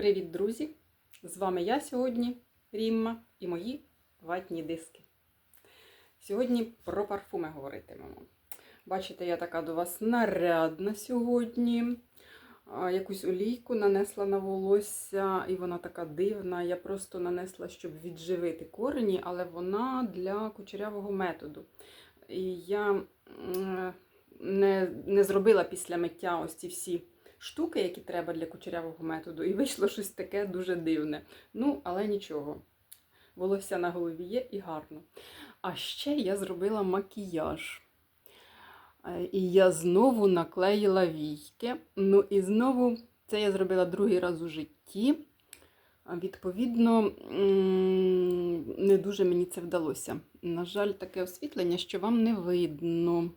Привіт, друзі! З вами я сьогодні, Рімма, і мої ватні диски. Сьогодні про парфуми говоритимемо. Бачите, я така до вас нарядна сьогодні. Якусь олійку нанесла на волосся, і вона така дивна. Я просто нанесла, щоб відживити корені, але вона для кучерявого методу. І я не, не зробила після миття ось ці всі штуки, які треба для кучерявого методу, і вийшло щось таке дуже дивне. Ну, але нічого. Волосся на голові є і гарно. А ще я зробила макіяж. Е, І я знову наклеїла війки. Ну і знову це я зробила другий раз у житті. Відповідно, не дуже мені це вдалося. На жаль, таке освітлення, що вам не видно.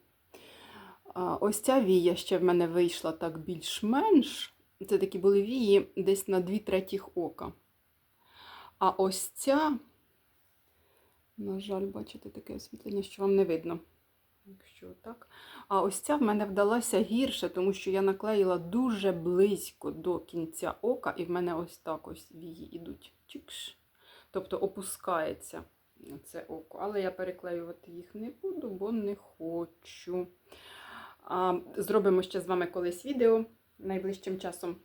Ось ця вія ще в мене вийшла так більш-менш. Це такі були вії десь на дві третіх ока. А ось ця, на жаль, бачите, таке освітлення, що вам не видно. Якщо так. А ось ця в мене вдалася гірше, тому що я наклеїла дуже близько до кінця ока, і в мене ось так ось вії ідуть. Чикш. Тобто опускається це око. Але я переклеювати їх не буду, бо не хочу. Зробимо ще з вами колись відео найближчим часом.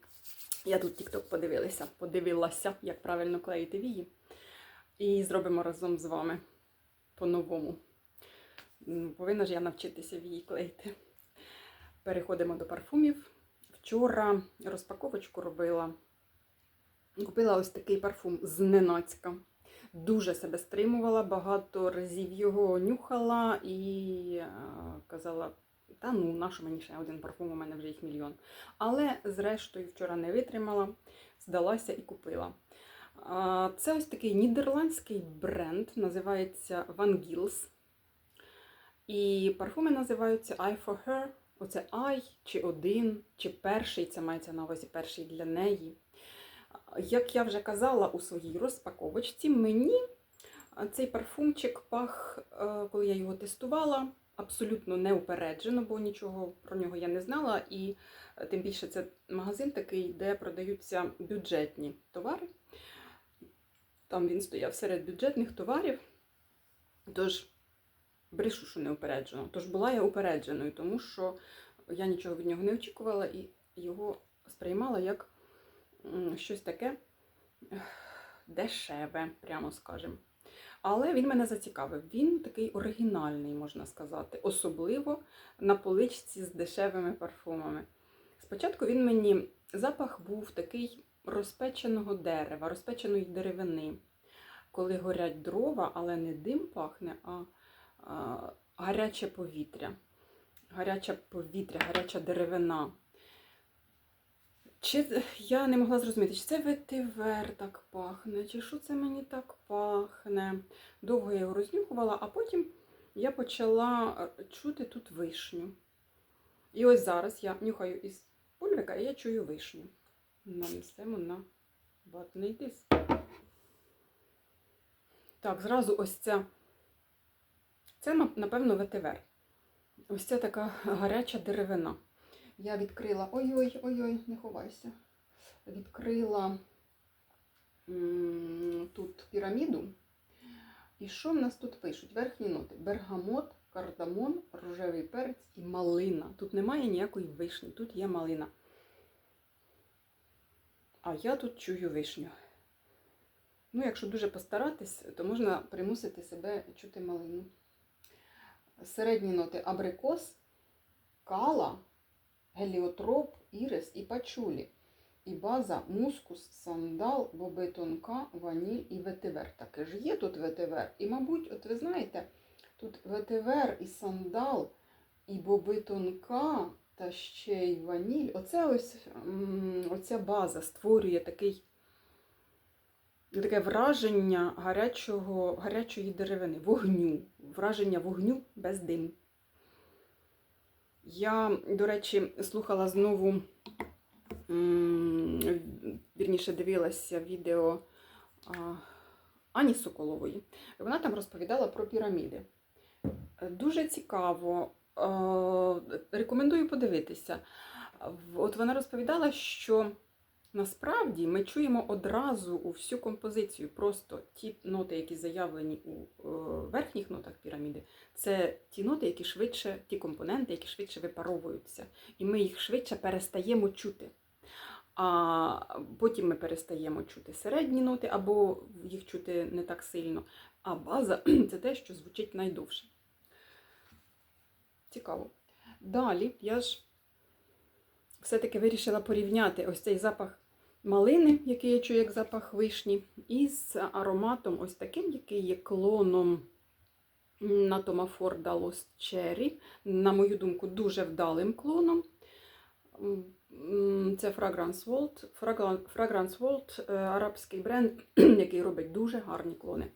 Я тут TikTok подивилася, подивилася, як правильно клеїти вії. І зробимо разом з вами по-новому. Повинна ж я навчитися вії клеїти. Переходимо до парфумів. Вчора розпаковочку робила. Купила ось такий парфум зненацька. Дуже себе стримувала, багато разів його нюхала і е, казала, та ну, нащо мені ще один парфум, у мене вже їх мільйон. Але, зрештою, вчора не витримала, здалася і купила. Це ось такий нідерландський бренд, називається Van Gils. І парфуми називаються I for Her. Оце I, чи один, чи перший, це мається на увазі перший для неї. Як я вже казала у своїй розпаковочці, мені цей парфумчик пах, е, коли я його тестувала, абсолютно неупереджено, бо нічого про нього я не знала. І е, тим більше це магазин такий, де продаються бюджетні товари. Там він стояв серед бюджетних товарів. Тож, брешу, що неупереджено. Тож була я упередженою, тому що я нічого від нього не очікувала і його сприймала як щось таке дешеве, прямо скажемо. Але він мене зацікавив. Він такий оригінальний, можна сказати, особливо на поличці з дешевими парфумами. Спочатку він мені запах був такий розпеченого дерева, розпеченої деревини. Коли горять дрова, але не дим пахне, а, а гаряче повітря. Гаряче повітря, гаряча деревина. Чи я не могла зрозуміти, чи це ветивер так пахне, чи що це мені так пахне. Довго я його рознюхувала, а потім я почала е, чути тут вишню. І ось зараз я нюхаю із пульвика, і я чую вишню. Нанесемо на ватний диск. Так, зразу ось ця. Це, напевно, ветивер. Ось ця така гаряча деревина. Я відкрила. Ой-ой, ой-ой, не ховайся. Відкрила тут піраміду. І що в нас тут пишуть? Верхні ноти: бергамот, кардамон, рожевий перець і малина. Тут немає ніякої вишні, тут є малина. А я тут чую вишню. Ну, якщо дуже постаратись, то можна примусити себе чути малину. Середні ноти абрикос, кала, геліотроп, ірис і пачулі. І база мускус, сандал, боби тонка, ваніль і ветивер. Таке ж є тут ветивер. І, мабуть, от ви знаєте, тут ветивер і сандал, і боби тонка, та ще й ваніль. Оце ось оця база створює такий, таке враження гарячого, гарячої деревини, вогню. Враження вогню без диму. Я, до речі, слухала знову, вірніше дивилася відео Ані Соколової. Вона там розповідала про піраміди. Дуже цікаво. Рекомендую подивитися. От вона розповідала, що Насправді ми чуємо одразу у всю композицію. Просто ті ноти, які заявлені у е, верхніх нотах піраміди, це ті ноти, які швидше, ті компоненти, які швидше випаровуються. І ми їх швидше перестаємо чути. А потім ми перестаємо чути середні ноти, або їх чути не так сильно. А база це те, що звучить найдовше. Цікаво. Далі я ж все-таки вирішила порівняти ось цей запах малини, який я чую як запах вишні, із ароматом ось таким, який є клоном на Тома Форда Lost Cherry. На мою думку, дуже вдалим клоном. Це Fragrance Vault. Fragrance Vault – е, арабський бренд, який робить дуже гарні клони.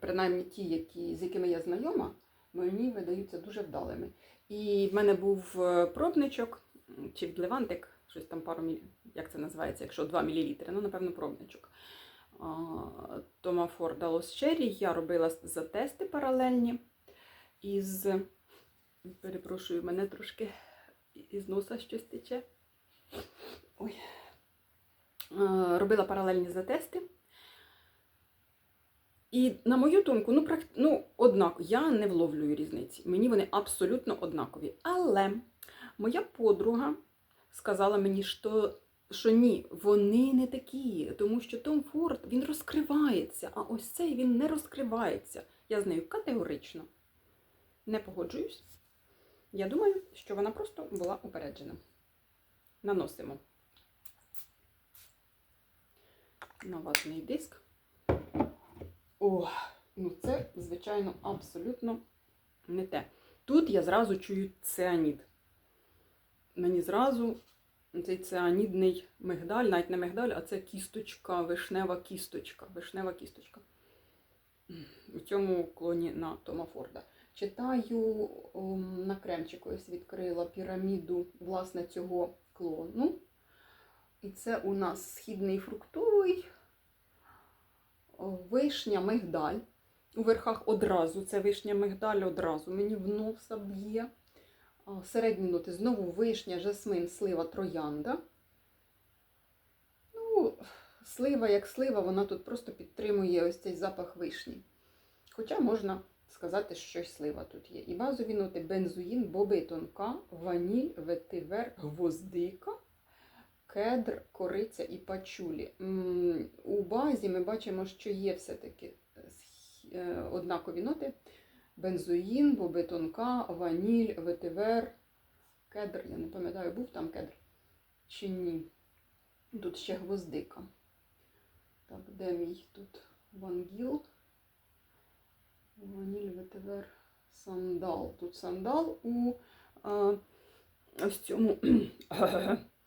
Принаймні ті, які, з якими я знайома, мені видаються дуже вдалими. І в мене був е, пробничок, чи відливантик, щось там пару мілі... як це називається, якщо 2 мл, ну, напевно, пробничок. Тома Форда Cherry я робила за тести паралельні із, перепрошую, мене трошки із носа щось тече. Ой. Е, Робила паралельні затести. І на мою думку, ну, практи... ну однаково, я не вловлюю різниці. Мені вони абсолютно однакові. Але моя подруга сказала мені, що, що ні, вони не такі, тому що Том Форд він розкривається, а ось цей він не розкривається. Я з нею категорично не погоджуюсь. Я думаю, що вона просто була упереджена. Наносимо на ватний диск. О, ну це, звичайно, абсолютно не те. Тут я зразу чую цианід. Мені зразу цей цианідний мигдаль, навіть не мигдаль, а це кісточка, вишнева кісточка. Вишнева кісточка. У цьому клоні на Тома Форда. Читаю ом, на кремчику, ось відкрила піраміду власне цього клону. І це у нас східний фруктовий, вишня мигдаль. У верхах одразу це вишня мигдаль одразу. Мені в носа б'є. Середні ноти знову вишня, жасмин, слива, троянда. Ну, слива як слива, вона тут просто підтримує ось цей запах вишні. Хоча можна сказати, що щось слива тут є. І базові ноти бензуїн, боби тонка, ваніль, ветивер, гвоздика, кедр, кориця і пачулі. У базі ми бачимо, що є все-таки е, однакові ноти. Бензоїн, боби тонка, ваніль, ветивер, кедр. Я не пам'ятаю, був там кедр чи ні. Тут ще гвоздика. Так, де мій тут вангіл? Ваніль, ветивер, сандал. Тут сандал у а, ось цьому,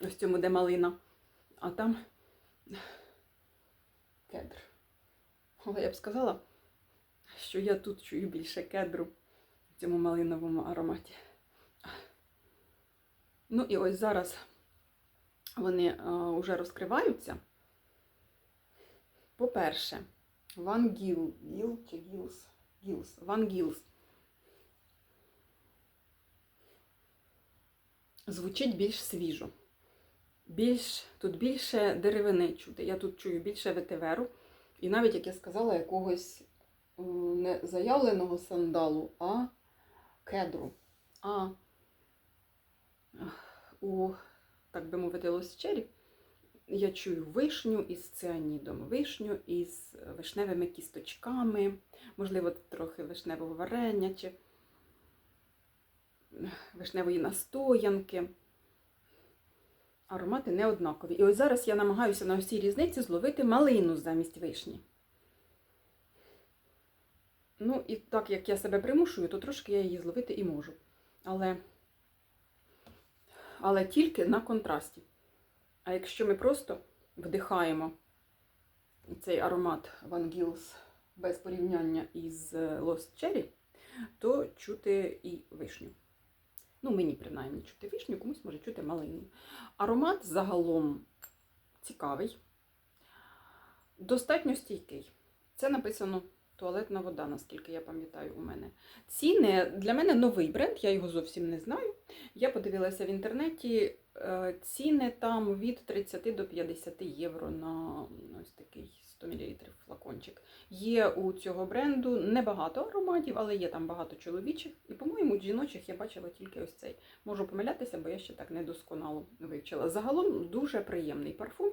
ось цьому, де малина. А там кедр. Але я б сказала, що я тут чую більше кедру в цьому малиновому ароматі. Ну і ось зараз вони вже розкриваються. По-перше, Ван Гіл, Гіл чи Гілс? Гілс, Ван Гілс. Звучить більш свіжо. Більш, тут більше деревини чути. Я тут чую більше ветиверу. І навіть, як я сказала, якогось не заявленого сандалу, а кедру. А у, так би мовити, лосчері я чую вишню із цианідом, вишню із вишневими кісточками, можливо, трохи вишневого варення чи вишневої настоянки. Аромати не однакові. І ось зараз я намагаюся на ось цій різниці зловити малину замість вишні. Ну, і так як я себе примушую, то трошки я її зловити і можу. Але, але тільки на контрасті. А якщо ми просто вдихаємо цей аромат Van Gils без порівняння із Lost Cherry, то чути і вишню. Ну, мені принаймні чути вишню, комусь може чути малину. Аромат загалом цікавий, достатньо стійкий. Це написано туалетна вода, наскільки я пам'ятаю, у мене. Ціни для мене новий бренд, я його зовсім не знаю. Я подивилася в інтернеті, Е, Ціни там від 30 до 50 євро на ось такий 100 мл флакончик. Є у цього бренду небагато ароматів, але є там багато чоловічих. І, по-моєму, жіночих я бачила тільки ось цей. Можу помилятися, бо я ще так недосконало вивчила. Загалом дуже приємний парфум.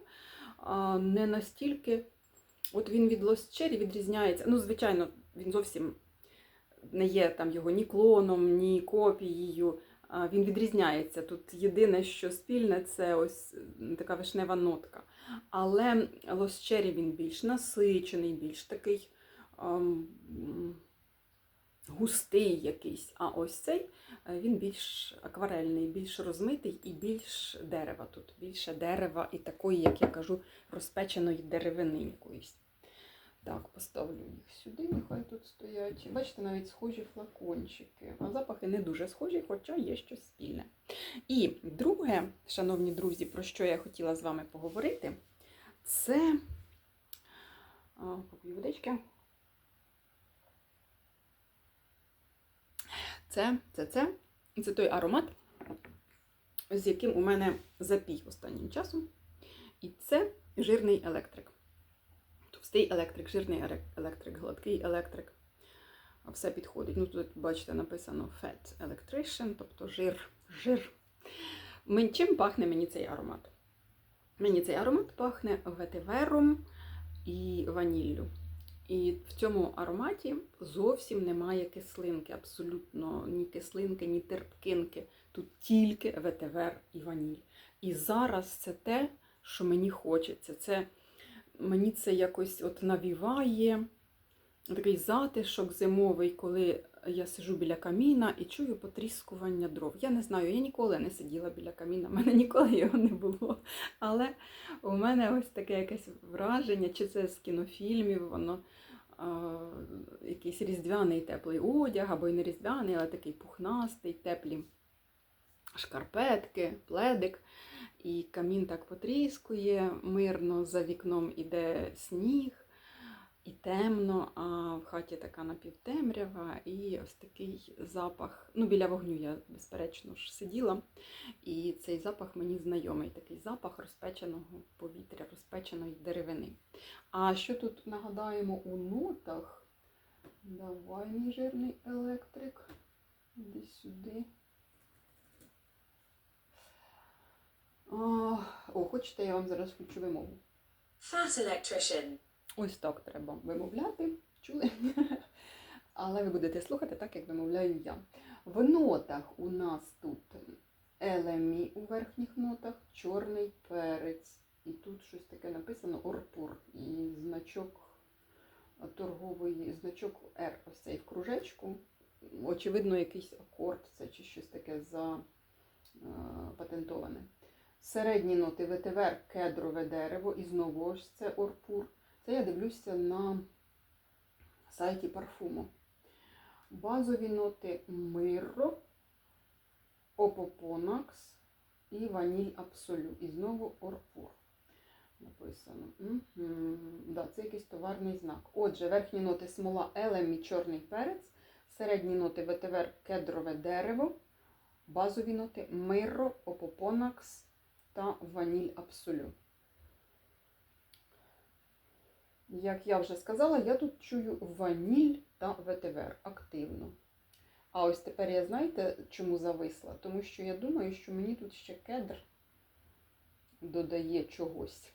Не настільки. От він від Lost Cherry відрізняється. Ну, звичайно, він зовсім не є там його ні клоном, ні копією. Він відрізняється. Тут єдине, що спільне, це ось така вишнева нотка. Але Cherry він більш насичений, більш такий ем, густий якийсь. А ось цей е, він більш акварельний, більш розмитий і більш дерева тут. Більше дерева і такої, як я кажу, розпеченої деревини якоїсь. Так, поставлю їх сюди, нехай тут стоять. Бачите, навіть схожі флакончики. А запахи не дуже схожі, хоча є щось спільне. І друге, шановні друзі, про що я хотіла з вами поговорити, це поп'ю водички. Це, це, це. Це той аромат, з яким у мене запій останнім часом. І це жирний електрик. Товстий електрик, жирний електрик, гладкий електрик. Все підходить. Ну, тут, бачите, написано Fat Electrician, тобто жир, жир. Мен- Чим пахне мені цей аромат? Мені цей аромат пахне ветивером і ваніллю. І в цьому ароматі зовсім немає кислинки, абсолютно ні кислинки, ні терпкинки. Тут тільки ветивер і ваніль. І зараз це те, що мені хочеться. Це мені це якось от навіває такий затишок зимовий, коли я сижу біля каміна і чую потріскування дров. Я не знаю, я ніколи не сиділа біля каміна, в мене ніколи його не було. Але у мене ось таке якесь враження, чи це з кінофільмів, воно якийсь різдвяний теплий одяг, або й не різдвяний, але такий пухнастий, теплі шкарпетки, пледик. І камін так потріскує, мирно за вікном іде сніг, і темно, а в хаті така напівтемрява, і ось такий запах. Ну, біля вогню я, безперечно, ж сиділа, і цей запах мені знайомий, такий запах розпеченого повітря, розпеченої деревини. А що тут нагадаємо у нотах? Давай, мій жирний електрик. Іди сюди. А, О, хочете, я вам зараз включу вимову. Fat electrician. Ось так треба вимовляти. Чули? Але ви будете слухати так, як вимовляю я. В нотах у нас тут елемі у верхніх нотах, чорний перець. І тут щось таке написано орпур. І значок торговий, значок R ось цей в кружечку. Очевидно, якийсь акорд це чи щось таке запатентоване. Середні ноти ветивер, кедрове дерево і знову ось це орпур. Це я дивлюся на сайті парфуму. Базові ноти Мирро, Опопонакс і Ваніль Абсолю. І знову Орпур. Написано. Угу. Да, це якийсь товарний знак. Отже, верхні ноти смола елемі, чорний перець, середні ноти ветивер, кедрове дерево, базові ноти Мирро, Опопонакс та Ваніль Абсолю. Як я вже сказала, я тут чую ваніль та ветивер активно. А ось тепер я знаєте, чому зависла? Тому що я думаю, що мені тут ще кедр додає чогось.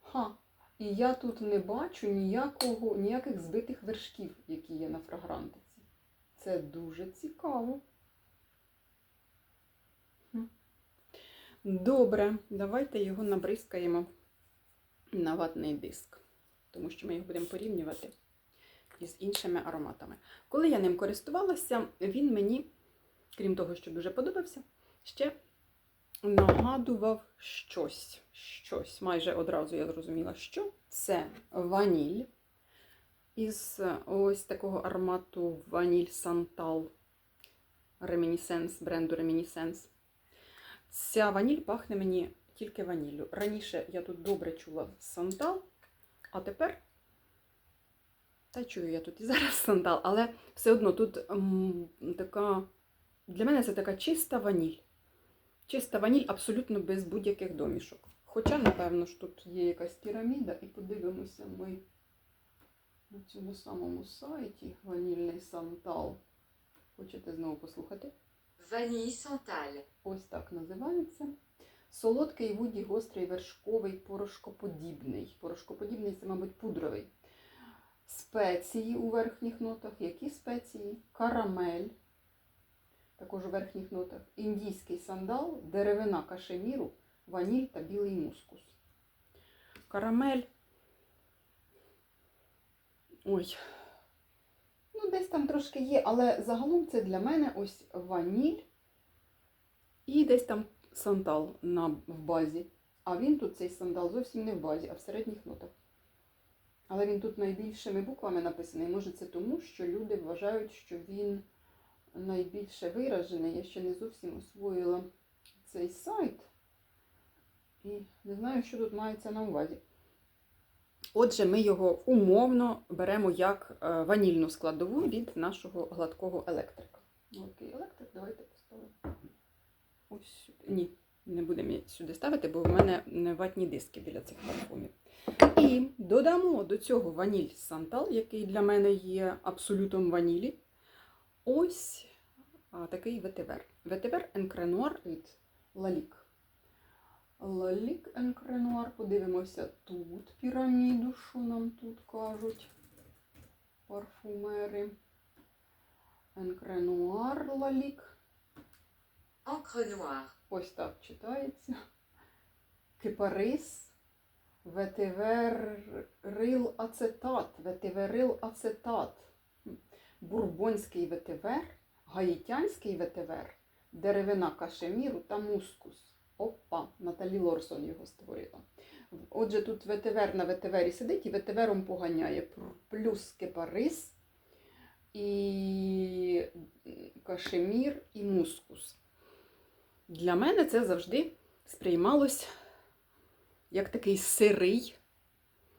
Ха, і я тут не бачу ніякого, ніяких збитих вершків, які є на фрагрантиці. Це дуже цікаво. Добре, давайте його набризкаємо на ватний диск, тому що ми їх будемо порівнювати із іншими ароматами. Коли я ним користувалася, він мені, крім того, що дуже подобався, ще нагадував щось. Щось. Майже одразу я зрозуміла, що це ваніль із ось такого аромату ваніль Сантал Reminiscence, бренду Reminiscence. Ця ваніль пахне мені тільки ваніллю. Раніше я тут добре чула сандал, а тепер, та чую я тут і зараз сандал, але все одно тут м, така, для мене це така чиста ваніль. Чиста ваніль абсолютно без будь-яких домішок. Хоча, напевно ж, тут є якась піраміда, і подивимося ми на цьому самому сайті ванільний сантал. Хочете знову послухати? Vanille Santal. Ось так називається. Солодкий вуді, гострий, вершковий, порошкоподібний. Порошкоподібний це, мабуть, пудровий. Спеції у верхніх нотах. Які спеції? Карамель. Також у верхніх нотах. Індійський сандал, деревина кашеміру, ваніль та білий мускус. Карамель. Ой. Ну, десь там трошки є, але загалом це для мене ось ваніль. І десь там сандал на, в базі. А він тут цей сандал зовсім не в базі, а в середніх нотах. Але він тут найбільшими буквами написаний. Може, це тому, що люди вважають, що він найбільше виражений. Я ще не зовсім освоїла цей сайт. І не знаю, що тут мається на увазі. Отже, ми його умовно беремо як е, ванільну складову від нашого гладкого електрика. Гладкий електрик, давайте поставимо. Ось сюди. Ні, не будемо сюди ставити, бо в мене ватні диски біля цих парфумів. І додамо до цього ваніль Сантал, який для мене є абсолютом ванілі. Ось такий ветивер. Ветивер Енкренуар від Лалік. Лалік Енкренуар. Подивимося тут піраміду, що нам тут кажуть парфумери. Енкренуар Лалік. Noire. Ось так читається. Кипарис. Ветиверил ацетат. Ветиверил ацетат. Бурбонський ветивер. Гаїтянський ветивер. Деревина кашеміру та мускус. Опа, Наталі Лорсон його створила. Отже, тут ветивер на ветивері сидить і ветивером поганяє. Плюс кипарис і кашемір і мускус. Для мене це завжди сприймалось як такий сирий.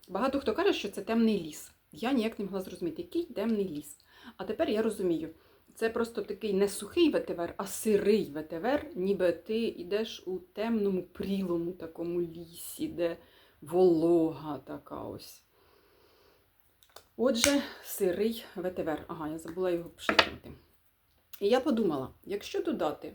Багато хто каже, що це темний ліс. Я ніяк не могла зрозуміти, який темний ліс. А тепер я розумію, це просто такий не сухий ветивер, а сирий ветивер, ніби ти йдеш у темному, прілому такому лісі, де волога така ось. Отже, сирий ветивер. Ага, я забула його пшикнути. І я подумала, якщо додати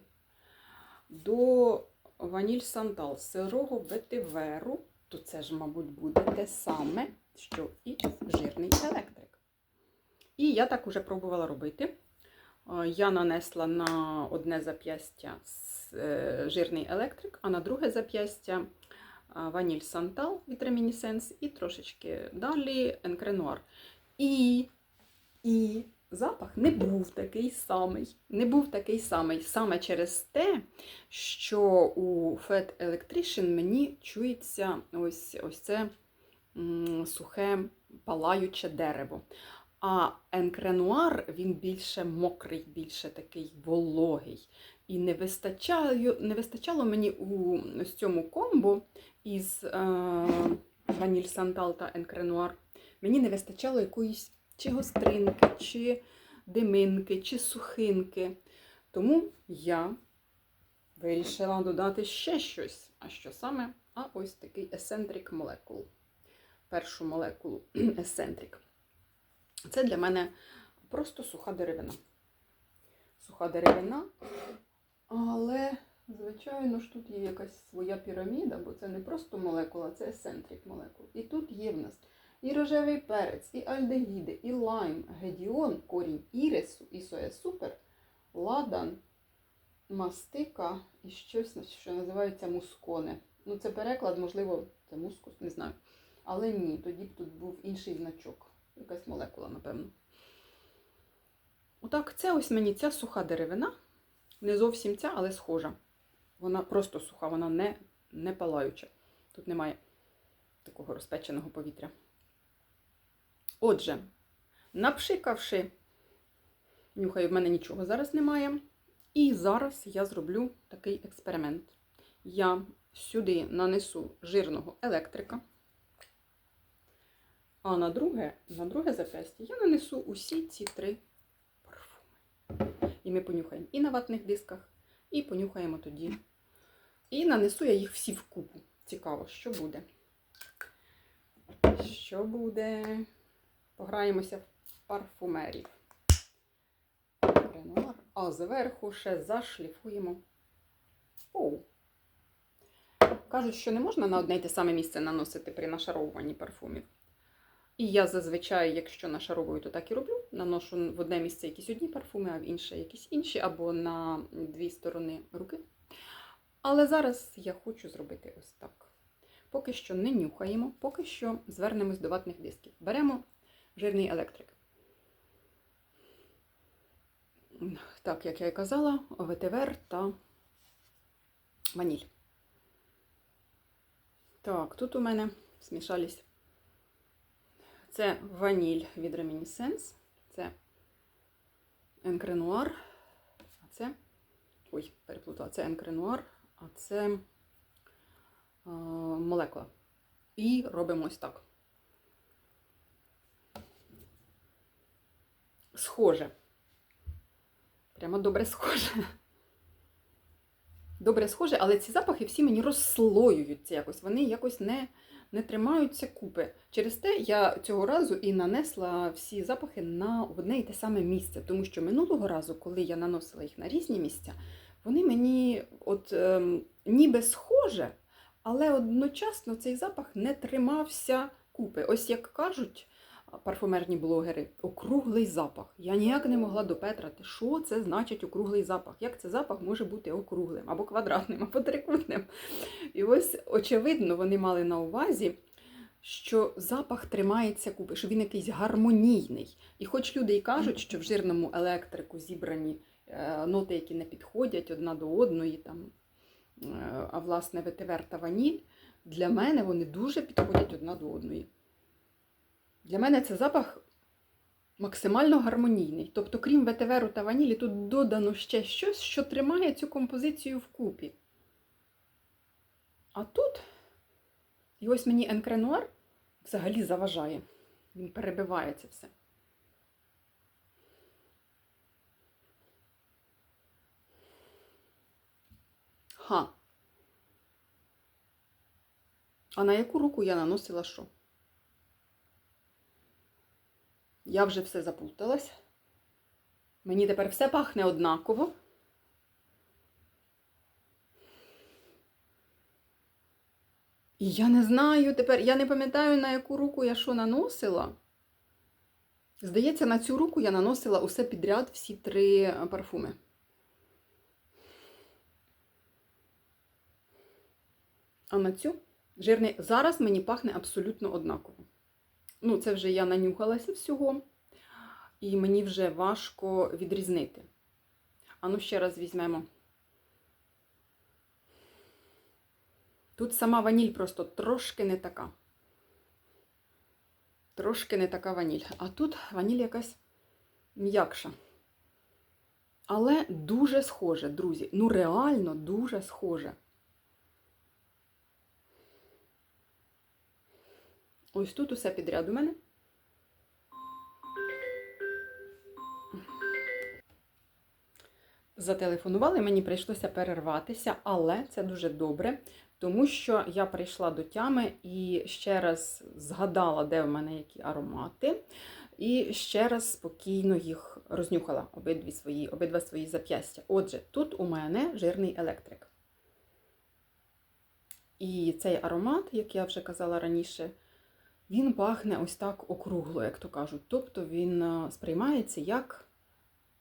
до ваніль сантал сирого ветиверу, то це ж, мабуть, буде те саме, що і жирний електрик. І я так уже пробувала робити. Е, Я нанесла на одне зап'ястя е, жирний електрик, а на друге зап'ястя е, ваніль сантал від Reminiscence і трошечки далі енкренуар. І, і запах не був такий самий. Не був такий самий саме через те, що у Fat Electrician мені чується ось, ось це сухе палаюче дерево. А енкренуар він більше мокрий, більше такий вологий. І не вистачало, не вистачало мені у ось цьому комбо із е, ваніль сантал та енкренуар. Мені не вистачало якоїсь чи гостринки, чи диминки, чи сухинки. Тому я вирішила додати ще щось. А що саме? А ось такий есентрик молекул. Першу молекулу есентрик. Це для мене просто суха деревина. Суха деревина, але, звичайно ж, тут є якась своя піраміда, бо це не просто молекула, це есентрик молекул. І тут є в нас і рожевий перець, і альдегіди, і лайм, гедіон, корінь ірису, і соя супер, ладан, мастика і щось, що називається мусконе. Ну, це переклад, можливо, це мускус, не знаю. Але ні, тоді б тут був інший значок. Якась молекула, напевно. Отак, це ось мені ця суха деревина. Не зовсім ця, але схожа. Вона просто суха, вона не, не палаюча. Тут немає такого розпеченого повітря. Отже, напшикавши, нюхаю, в мене нічого зараз немає. І зараз я зроблю такий експеримент. Я сюди нанесу жирного електрика. А на друге, на друге запястя я нанесу усі ці три парфуми. І ми понюхаємо і на ватних дисках, і понюхаємо тоді І нанесу я їх всі вкупу. Цікаво, що буде. Що буде? Пограємося в парфумерів. Ренуар. А зверху ще зашліфуємо. Оу. Кажуть, що не можна на одне й те саме місце наносити при нашаровуванні парфумів. І я зазвичай, якщо нашаровую, то так і роблю. Наношу в одне місце якісь одні парфуми, а в інше якісь інші, або на дві сторони руки. Але зараз я хочу зробити ось так. Поки що не нюхаємо, поки що звернемось до ватних дисків. Беремо жирний електрик. Так, як я і казала, ветивер та ваніль. Так, тут у мене смішались. Це ваніль від Reminiscence, це Енкренуар, а це. Ой, переплутала, це Енкренуар, а це а, молекула. І робимо ось так. Схоже. Прямо добре схоже. Добре схоже, але ці запахи всі мені розслоюються якось. Вони якось не, не тримаються купи. Через те я цього разу і нанесла всі запахи на одне і те саме місце. Тому що минулого разу, коли я наносила їх на різні місця, вони мені от ем, ніби схоже, але одночасно цей запах не тримався купи. Ось як кажуть парфумерні блогери, округлий запах. Я ніяк не могла допетрати, що це значить округлий запах. Як це запах може бути округлим, або квадратним, або трикутним. І ось, очевидно, вони мали на увазі, що запах тримається купи, що він якийсь гармонійний. І хоч люди і кажуть, що в жирному електрику зібрані е, ноти, які не підходять одна до одної, там, е, а власне ветивер та ваніль, для мене вони дуже підходять одна до одної. Для мене це запах максимально гармонійний. Тобто, крім ветиверу та ванілі, тут додано ще щось, що тримає цю композицію вкупі. А тут, і ось мені енкренуар взагалі заважає. Він перебиває це все. Ха. А на яку руку я наносила що? Я вже все заплуталась. Мені тепер все пахне однаково. І я не знаю тепер, я не пам'ятаю, на яку руку я що наносила. Здається, на цю руку я наносила усе підряд всі три парфуми. А на цю жирний. Зараз мені пахне абсолютно однаково. Ну, це вже я нанюхалася всього, і мені вже важко відрізнити. А ну ще раз візьмемо. Тут сама ваніль просто трошки не така. Трошки не така ваніль. А тут ваніль якась м'якша. Але дуже схоже, друзі. Ну, реально дуже схоже. Ось тут усе підряд у мене. Зателефонували, мені прийшлося перерватися, але це дуже добре, тому що я прийшла до тями і ще раз згадала, де в мене які аромати, і ще раз спокійно їх рознюхала обидві свої, обидва свої зап'ястя. Отже, тут у мене жирний електрик. І цей аромат, як я вже казала раніше, він пахне ось так округло, як то кажуть. Тобто він е, сприймається як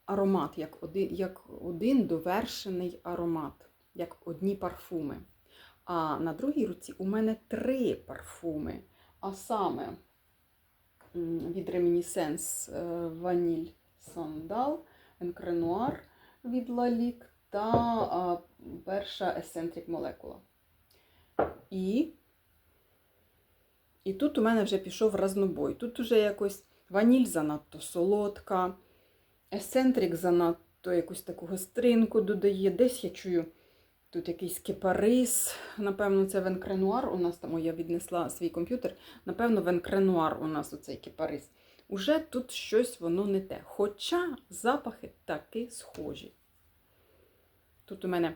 аромат, як один, як один довершений аромат, як одні парфуми. А на другій руці у мене три парфуми. А саме від Reminiscence Ваніль Сандал, Енкренуар від Лалік та перша Eccentric Molecula. І і тут у мене вже пішов разнобой. Тут уже якось ваніль занадто солодка, есцентрик занадто якусь таку гостринку додає. Десь я чую тут якийсь кипарис. Напевно, це венкренуар. У нас там, я віднесла свій комп'ютер. Напевно, венкренуар у нас оцей кипарис. Уже тут щось воно не те. Хоча запахи таки схожі. Тут у мене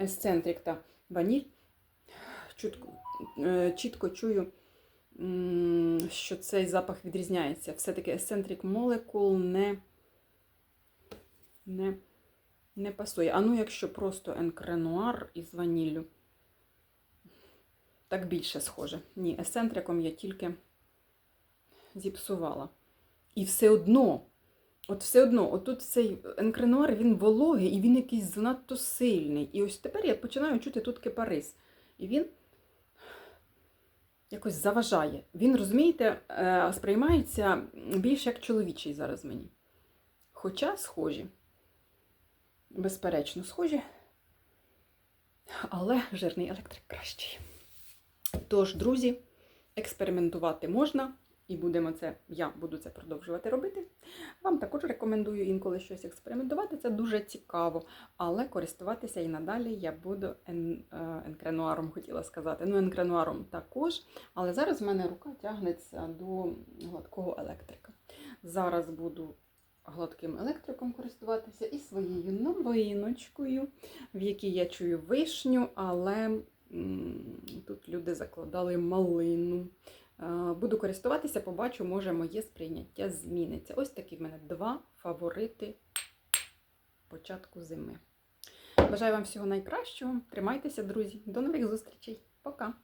есцентрик та ваніль. Чутко, е, чітко чую, що цей запах відрізняється. Все-таки Eccentric Molecule не, не, не пасує. А ну, якщо просто Енкренуар із ваніллю, так більше схоже. Ні, есцентриком я тільки зіпсувала. І все одно, от все одно, отут цей енкренуар, він вологий і він якийсь занадто сильний. І ось тепер я починаю чути тут кипарис. І він якось заважає. Він, розумієте, е, сприймається більш як чоловічий зараз мені. Хоча схожі. Безперечно, схожі. Але жирний електрик кращий. Тож, друзі, експериментувати можна, і будемо це, я буду це продовжувати робити. Вам також рекомендую інколи щось експериментувати, це дуже цікаво. Але користуватися і надалі я буду ен, е, енкренуаром, хотіла сказати. Ну, енкренуаром також. Але зараз в мене рука тягнеться до гладкого електрика. Зараз буду гладким електриком користуватися і своєю новиночкою, в якій я чую вишню, але м, тут люди закладали малину. Е, Буду користуватися, побачу, може моє сприйняття зміниться. Ось такі в мене два фаворити початку зими. Бажаю вам всього найкращого. Тримайтеся, друзі. До нових зустрічей. Пока!